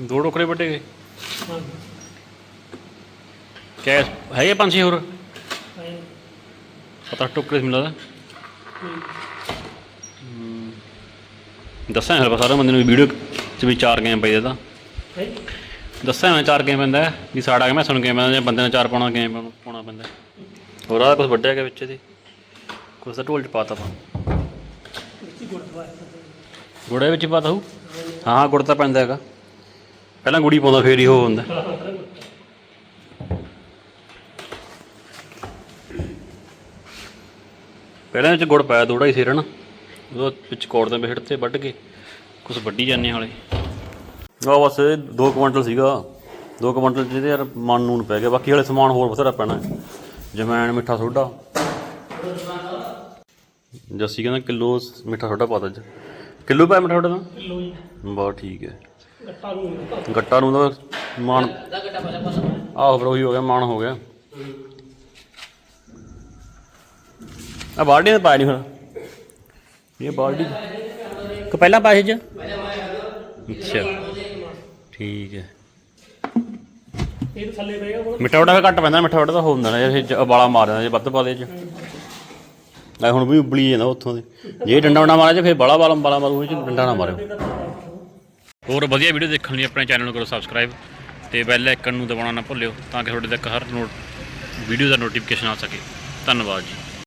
ਦੋ ਟੋਕਰੇ ਵੱਡੇ ਗਏ। ਹਾਂ ਕੈਸ ਹੈਗੇ ਪੰਜ ਛੇ ਹੋਰ? ਹਾਂ ਪਤਾ ਟੋਕਰੇ ਮਿਲਦਾ ਦੱਸਾਂ ਹਰ ਸਾਰੇ ਬੰਦੇ ਨੂੰ ਵੀਡੀਓ ਚ ਵੀ ਚਾਰ ਗੇਮ ਪਈ ਹੈ? ਦੱਸਾਂ ਮੈਂ ਚਾਰ ਗੇਮ ਪੈਂਦਾ ਹੈ, ਵੀ ਸਾੜਾ ਕੇ ਮੈਂ ਸੁਣ ਕੇ ਪੈਂਦਾ ਬੰਦੇ ਨੇ ਚਾਰ ਪਾਉਣਾ ਗੇਮ ਪਾਉਣਾ ਪੈਂਦਾ। ਹੋਰ ਆ ਕੁਝ ਵੱਡਾ ਹੈਗਾ ਵਿੱਚ ਇਹਦੇ। ਕੁਝ ਤਾਂ ਢੋਲ ਚ ਪਾਤਾ ਪਾ ਗੁੜੇ ਵਿੱਚ ਹੀ ਪਾਤਾ ਹੂ ਹਾਂ ਹਾਂ ਗੁੜ ਤਾਂ ਪੈਂਦਾ ਹੈਗਾ। ਪਹਿਲਾਂ ਗੁੜੀ ਪਾਉਂਦਾ ਫੇਰ ਹੀ ਉਹ ਹੁੰਦਾ। ਪਹਿਲਾਂ ਵਿੱਚ ਗੁੜ ਪਾਇਆ ਥੋੜਾ ਹੀ ਸਿਰ ਨਾ ਉਹ ਵਿੱਚ ਕੋੜ ਦੇ ਬਿਹੜ ਤੇ ਵੱਢ ਕੇ ਕੁਝ ਵੱਢੀ ਜਾਂਦੇ ਹਾਲੇ। ਆ ਬਸ 2 ਕੁਇੰਟਲ ਸੀਗਾ। 2 ਕੁਇੰਟਲ ਜਿਹਦੇ ਯਾਰ ਮਨ ਨੂਨ ਪੈ ਗਿਆ। ਬਾਕੀ ਵਾਲੇ ਸਮਾਨ ਹੋਰ ਬਥੇਰਾ ਪੈਣਾ। ਜਮੈਣ ਮਿੱਠਾ ਸੋਡਾ। ਜੱਸੀ ਕਹਿੰਦਾ ਕਿਲੋ ਮਿੱਠਾ ਸੋਡਾ ਪਾ ਤਾ ਅੱਜ। ਕਿਲੋ ਪਾਇਆ ਮਿੱਠਾ ਸੋਡਾ ਦਾ ਕਿਲੋ ਹੀ। ਬਹੁਤ ਠੀਕ ਹੈ। ਗੱਟਾ ਨੂੰ ਗੱਟਾ ਨੂੰ ਤਾਂ ਮਾਨ ਆਹੋ ਫਿਰ ਉਹੀ ਹੋ ਗਿਆ ਮਾਨ ਹੋ ਗਿਆ। ਆ ਬਾਲਟੀ ਨੇ ਪਾਇਆ ਨਹੀਂ ਫਿਰ ਇਹ ਬਾਲਟੀ ਕਿ ਪਹਿਲਾਂ ਪਾਇਆ ਸੀ ਚ ਅੱਛਾ। ਠੀਕ ਹੈ। ਇਹ ਤਾਂ ਥੱਲੇ ਪਏਗਾ ਕੋਲ ਮਿੱਠਾ ਵੜਾ ਘੱਟ ਪੈਂਦਾ ਮਿੱਠਾ ਵੜਾ ਤਾਂ ਹੋ ਹੁੰਦਾ ਨਾ ਜੇ ਇਹ ਉਬਾਲਾ ਮਾਰ ਦਿੰਦਾ ਜੇ ਵੱਧ ਪਾ ਦੇ ਚ। ਲੈ ਹੁਣ ਵੀ ਉਬਲੀ ਜਾਂਦਾ ਉੱਥੋਂ ਦੇ। ਜੇ ਡੰਡਾ ਵੜਾ ਮਾਰਿਆ ਜੇ ਫਿਰ ਬੜਾ ਵਾਲਾ ਵਾਲਾ ਮਾਰੂ ਇਹ ਚ ਡੰਡਾ ਨਾ ਮਾਰਿਓ। ਹੋਰ ਵਧੀਆ ਵੀਡੀਓ ਦੇਖਣ ਲਈ ਆਪਣੇ ਚੈਨਲ ਨੂੰ ਕਰੋ ਸਬਸਕ੍ਰਾਈਬ ਤੇ ਬੈਲ ਆਈਕਨ ਨੂੰ ਦਬਾਉਣਾ ਨਾ ਭੁੱਲਿਓ ਤਾਂ ਕਿ ਤੁਹਾਡੇ ਤੱਕ ਹਰ ਨੋਟ ਵੀਡੀਓ ਦਾ ਨੋਟੀਫਿਕੇਸ਼ਨ ਆ ਸਕੇ। ਧੰਨਵਾਦ ਜੀ।